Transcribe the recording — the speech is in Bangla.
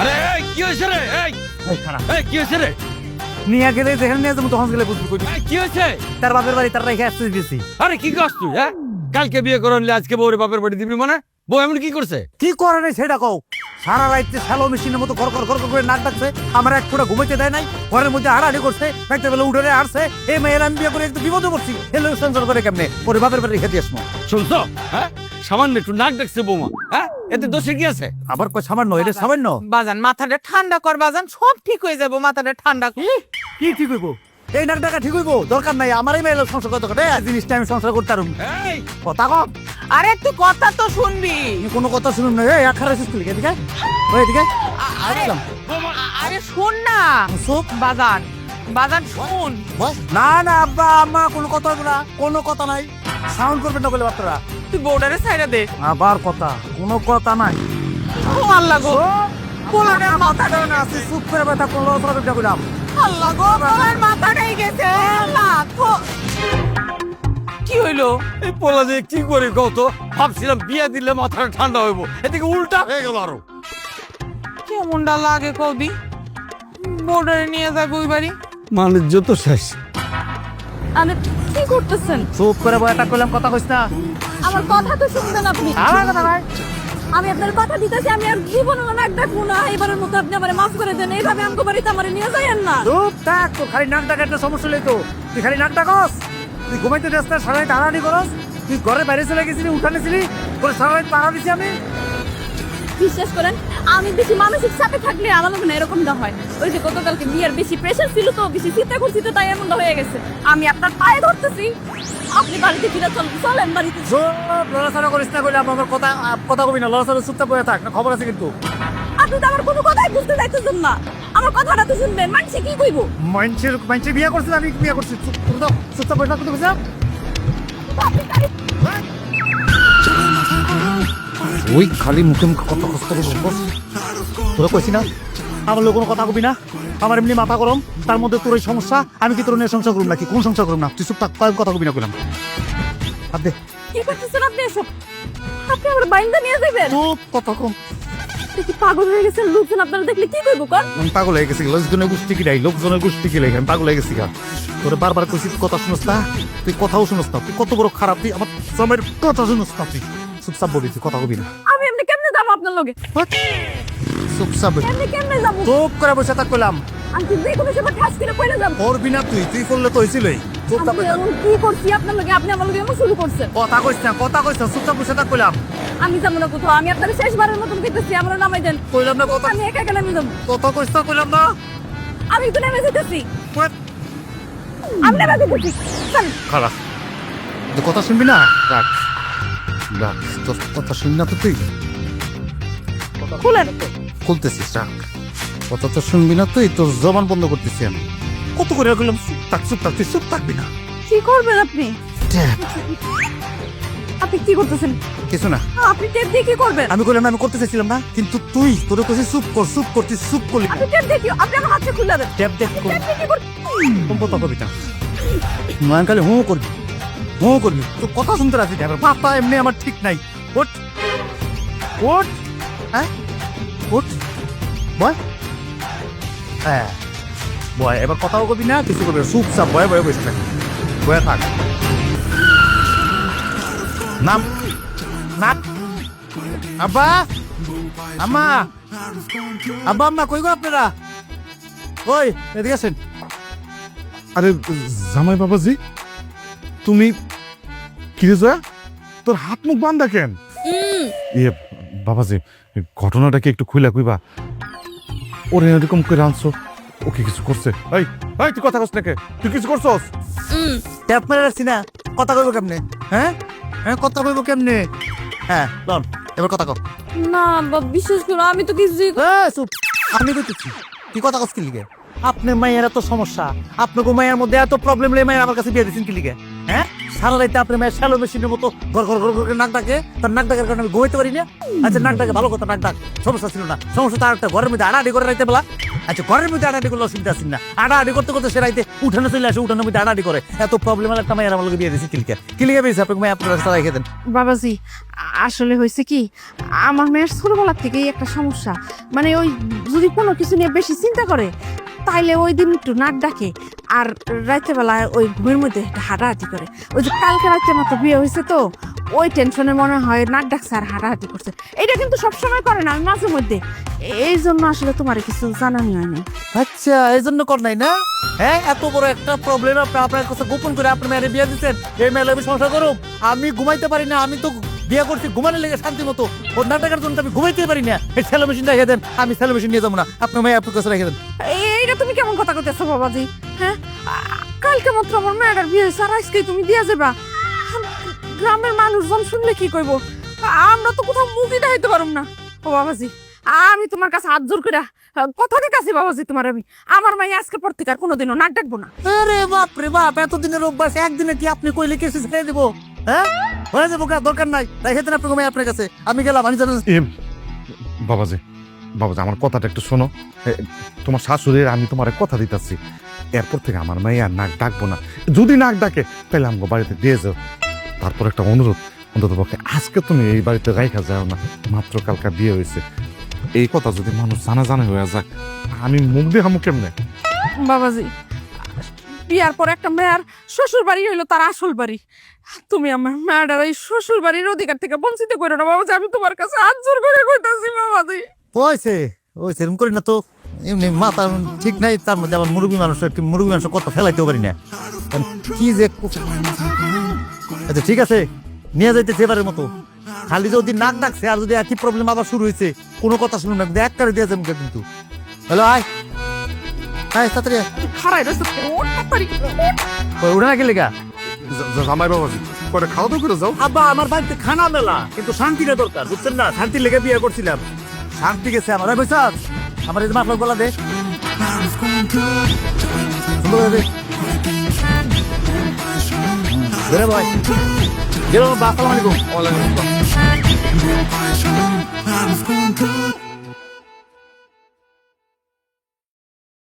আরে কি হয়েছে রে? এই এই কি হয়েছে রে? নিয়ে গেলে যেখানে নিয়ে যাব তখন গেলে বুঝব কি হয়েছে? তার বাপের বাড়ি তার রেখে আসতে দিয়েছি আরে কি করছ তুই হ্যাঁ? কালকে বিয়ে করে আনলে আজকে বউরে বাপের বাড়ি দিবি মানে? বউ এমন কি করছে? কি করে নাই সেটা কও? সারা রাইতে শ্যালো মেশিনের মতো ঘর ঘর ঘর করে নাক ডাকছে আমার এক ফোঁটা ঘুমাইতে দেয় নাই ঘরের মধ্যে হাড়াহাড়ি করছে রাইতে বেলা উঠে আসছে এই মেয়ের আমি বিয়ে করে একটু বিপদে পড়ছি এলো সংসার করে কেমনে? ওরে বাপের বাড়ি দিয়ে আসব। শুনছো হ্যাঁ? সামান্য একটু নাক ডাকছে বৌমা হ্যাঁ? এতে দোষে কি আছে? আবার কই সামান্য এটা সামান্য? বাজান মাথাটা ঠান্ডা কর বাজান সব ঠিক হয়ে যাব মাথাটা ঠান্ডা কর। কি? ঠিক হইব? এই নাক ডাকা ঠিক হইব? দরকার নাই আমারই মেয়ে লোক সংসার করতে এই জিনিসটা আমি সংসার করতে পারুম এই! কথা কম। আরে একটু কথা তো শুনবি। কোনো কথা শুনুন না। এই এক তুই এদিকে ওই এদিকে আরে আসলাম আরে শোন না। চুপ বাজান বাজান শুন। না না আব্বা আম্মা কোনো কথা হবে না। কোনো কথা নাই। সাউন্ড করবেন না বলে বাচ্চারা তুই বোর্ডারে সাইডে দে। আবার কথা কোনো কথা নাই। ও আল্লাহ গো না চুপ করে ব্যথা করল আল্লাহ গো মাথাটাই গেছে আল্লাহ কি হইল? এই পোলা যে কি করি কত ভাবছিলাম বিয়ে দিলে মাথাটা ঠান্ডা হইব এদিকে উল্টা হয়ে গেল আরও। কেমনটা লাগে কৌদি বোর্ডারে নিয়ে যাবে ওই বাড়ি? মানে যত শেষ। আরে কি করতেছেন? চুপ করে ব্যথা করলাম কথা কইস না। আমার কথা তো শুনবেন আপনি। আমার কথা ভাই। আমি আপনার কথা দিতেছি আমি আর জীবনে না এক ডাকবো না। এবারের মতো আপনি আমার মাফ করে দেন এইভাবে আমাকে বাড়িতে আমার নিয়ে যাইয়েন না। চুপ থাক তো খালি নাক ডাকার একটা সমস্যা নেই তো। তুই খালি নাক ডাকস। তুই ঘুমাইতে যাস না সারাই তাড়াতাড়ি করস। তুই ঘরে বাইরে চলে গেছিলি উঠানে ছিলি করে সারাই পাড়া দিছি আমি। বিশ্বাস করেন আমি বেশি মানসিক চাপে থাকলে আমার মনে হয় এরকমটা হয়। ওই যে গতকালকে বিয়ের বেশি প্রেশার ছিল তো বেশি চিন্তা করছি তো তাই এমনটা হয়ে গেছে। আমি আপনার পায়ে ধরতেছি। আপনি বাড়িতে ফিরে চল চলেন বাড়িতে। সব লড়াচড়া করিস না করলে আমার কথা কথা কবি না লড়াচড়া চুপচাপ বয়ে থাক না খবর আছে কিন্তু। আপনি তো আমার কোনো কথাই বুঝতে চাইতেছেন না। আমার কথাটা তো শুনবেন মানুষে কি কইব? মানুষের মানুষের বিয়ে করছিস আমি বিয়ে করছি চুপ চুপচাপ থাক। ওই খালি মুখে মুখে কত কষ্ট করে বস তোরা কইছি না? আমার লোক কোনো কথা কবি না। আমার এমনি মাথা গরম তার মধ্যে তোর এই সমস্যা আমি কি তোর নিয়ে সংসার করুম নাকি? কোন সংসার করুম না? তুই চুপ থাক কথা কবি না কইলাম। আর দে। কি করতেছেন আপনি এসব? আপনি আমার বাইন্দা নিয়ে যাবেন চুপ কথা কম। কি পাগল হয়ে গেছেন? লোকজন আপনারা দেখলে কি কইব কর আমি পাগল হয়ে গেছি লোকজনের গোষ্ঠী কি নাই? লোকজনের গোষ্ঠী কি লাগে আমি পাগল হয়ে গেছি গা। তোরে বারবার কইছি কথা শুনস না? তুই কথাও শুনস না? তুই কত বড় খারাপ তুই আমার সময়ের কথা শুনস না তুই। চুপচাপ বলি তুই কথা কবি না। আমি এমনি কেমনে যাব আপনার লগে? চুপচাপ বলি। এমনি কেমনে যাব? চুপ করে বসে থাক কইলাম। আমি তো যে কোনো সময় ঠাস করে পড়ে যাব। করবি না তুই তুই করলে তো হয়েছিলই চুপচাপ বসে থাক। কি করছি আপনার লগে? আপনি আমার লগে এমন শুরু করছেন? কথা কইস না কথা কইস না চুপচাপ বসে থাক কইলাম। আমি যাব না কোথাও আমি আপনার শেষবারের মতন আমার নামাই দেন। কইলাম না কথা আমি একা একা নামে যাব। কথা কইস না কইলাম না। আমি তো নেমে যেতেছি। আমি নেমে যেতেছি। খারাপ কথা শুনবি না? রাখ। রাখ তোর কথা শুনবি না তো তুই? খুলেন। খুলতেছিস রাখ। কথা তো শুনবি না তুই তোর জবান বন্ধ করতেছি আমি। কত করে কইলাম চুপ থাক চুপ থাক তুই চুপ থাকবি না। কি করবেন আপনি? আপনি কি করতেছেন? কিছু না। আপনি টেপ দিয়ে কি করবেন? আমি কইলাম না, আমি করতে চাইছিলাম না কিন্তু তুই তোর কাছে চুপ কর চুপ করছিস চুপ করলি। আপনি টেপ দিয়ে কি আপনি আমার হাতটা খুলে দেন। টেপ দিয়ে কি করবেন কবিতা। নয়ন কালে হুঁ করবি। হুঁ করবি? তো কথা শুনতে রাখি এবার পাতা এমনি আমার ঠিক নাই। ওট ওট হ্যাঁ? ওট বয়। হ্যাঁ। বয়, এবার কথাও কবি না, কিছু করবি না। চুপচাপ বয়ে বয়ে বসে থাক। বয়ে থাক। নাম। নাম। আব্বা। আম্মা। আব্বা, আম্মা, কই গো আপনারা? ওই, এদিকে আসেন। আরে, জামাই বাবাজি, তুমি কিরে জয়া? তোর হাত মুখ বান্ধা কেন? ইয়ে বাবাজি ঘটনাটা কি একটু খুইলা কইবা? ওরে এরকম করে আনছো ওকে কিছু করছে? এই এই তুই কথা কস নাকি? তুই কিছু করছস? ট্যাপ মেরে রাখছি না কথা কইব কেমনে? হ্যাঁ? হ্যাঁ কথা কইব কেমনে? হ্যাঁ লন এবার কথা কও। না বাবা বিশ্বাস করো আমি তো কিছুই এ, চুপ আমি কইতেছি কি কথা কস কি লিগে? আপনি মাইয়ের এত সমস্যা আপনাকে মাইয়ের মধ্যে এত প্রবলেম লে মাইয়ের আমার কাছে বিয়ে দিছেন কি লিগে? হ্যাঁ? সারা রাইতে আপনার মেয়ের শ্যালো মেশিনের মতো গড় গড় গড় করে নাক ডাকে। তার নাক ডাকার কারণে আমি ঘুমাইতে পারি না। আচ্ছা নাক ডাকে, ভালো কথা, নাক ডাক। সমস্যা ছিল না। সমস্যা তার একটা, ঘরের মধ্যে আড়াআড়ি করে রাইতে বেলা। আচ্ছা ঘরের মধ্যে আড়াআড়ি করলে অসুবিধা আছে না। আড়াআড়ি করতে করতে সে রাইতে উঠানে চলে আসে, উঠানের মধ্যে আড়াআড়ি করে। এত প্রবলেম হলে একটা মায়ের আমার লোকে বিয়ে দিয়েছে কিলিকা কিলিকা পেয়েছে আপনাকে মেয়ে আপনার রাস্তা রেখে দেন। বাবাজি, আসলে হয়েছে কি, আমার মেয়ের ছোটবেলার থেকেই একটা সমস্যা। মানে ওই যদি কোনো কিছু নিয়ে বেশি চিন্তা করে, তাইলে ওই দিন একটু নাক ডাকে। আর রাতের বেলায় ওই ঘুমের মধ্যে একটা হাঁটাহাঁটি করে। ওই যে কালকে রাত্রে মাত্র বিয়ে হয়েছে তো ওই টেনশনে মনে হয় নাক ডাকছে আর হাঁটাহাঁটি করছে। এটা কিন্তু সবসময় করে না আমি মাঝে মধ্যে। এই জন্য আসলে তোমার কিছু জানানি হয়নি। আচ্ছা এই জন্য কর নাই না? হ্যাঁ এত বড় একটা প্রবলেম আপনি আপনার কাছে গোপন করে আপনার মেয়ের বিয়ে দিচ্ছেন এই মেয়ের আমি সংসার করুম আমি ঘুমাইতে পারি না আমি তো বিয়ে করছি ঘুমানোর লেগে শান্তি মতো। ও নাটকের জন্য আমি ঘুমাইতে পারি না। এই সেলো মেশিন রেখে দেন আমি সেলো মেশিন নিয়ে যাব না। আপনার মেয়ে আপনার কাছে রেখে দেন। এইটা তুমি কেমন কথা কইতেছো বাবাজি? হ্যাঁ কালকে মাত্র আমার মেয়েটার বিয়ে হয়েছে আর আজকে তুমি দিয়া যাবা। গ্রামের মানুষজন শুনলে কি কইব? আমরা তো কোথাও মুভি দেখাইতে পারুম না। ও বাবাজি আমি তোমার কাছে হাত জোর করে কথা দিতেছি বাবাজি তোমার আমি। আমার মাই আজকে পর থেকে আর কোনোদিনও নাক ডাকবো না। আরে বাপ রে বাপ এতদিনের অভ্যাস একদিনে কি আপনি কইলে কেসে ছেড়ে দেবো? হ্যাঁ হয়ে যাব কা, দরকার নাই। রেখে দেন আপনি মেয়ে আপনার কাছে। আমি গেলাম আমি জানেন। বাবাজি বাবাজি আমার কথাটা একটু শোনো। তোমার শাশুড়ির আমি তোমার কথা দিতেছি। এরপর থেকে আমার মেয়ে আর নাক ডাকবো না। যদি নাক ডাকে তাহলে আমাকে বাড়িতে দিয়ে যাও। তারপর একটা অনুরোধ অন্তত পক্ষে আজকে তুমি এই বাড়িতে রাইখা যাও না মাত্র কালকা বিয়ে হয়েছে। এই কথা যদি মানুষ জানা জানা হয়ে যাক আমি মুখ দিয়ে হামু কেমনে? বাবাজি বিয়ার পর একটা মেয়ের শ্বশুর বাড়ি হইল তার আসল বাড়ি। তুমি আমার মেয়েটার এই শ্বশুর বাড়ির অধিকার থেকে বঞ্চিত করো না বাবাজি আমি তোমার কাছে হাত জোর করে কইতাছি বাবাজি। হয়েছে হয়েছে এরকম করি না তো। এমনি মাথা ঠিক নাই তার মধ্যে আবার মুরগি মানুষ একটি মুরগি মানুষ কত ফেলাইতেও পারি না। কি যে আচ্ছা ঠিক আছে নিয়ে যাইতেছে এবারের মতো। খালি যদি নাক ডাকছে আর যদি একই প্রবলেম আবার শুরু হয়েছে কোনো কথা শুনুন না এক কারে দিয়েছে মুখে কিন্তু। হ্যালো আয়। আয় তাড়াতাড়ি উঠে না গেলে গা? জামাই বাবাজি করে খাওয়া দাওয়া করে যাও? আব্বা আমার বাড়িতে খানা মেলা কিন্তু শান্তিটা দরকার বুঝছেন না? শান্তি লেগে বিয়ে করছিলাম। শান্তি গেছে আমার বৈশাখ আমার এই মাফলক গলা দে। ধরে ভাই। গেলাম আসসালামু আলাইকুম ওয়ালাইকুম আসসালাম।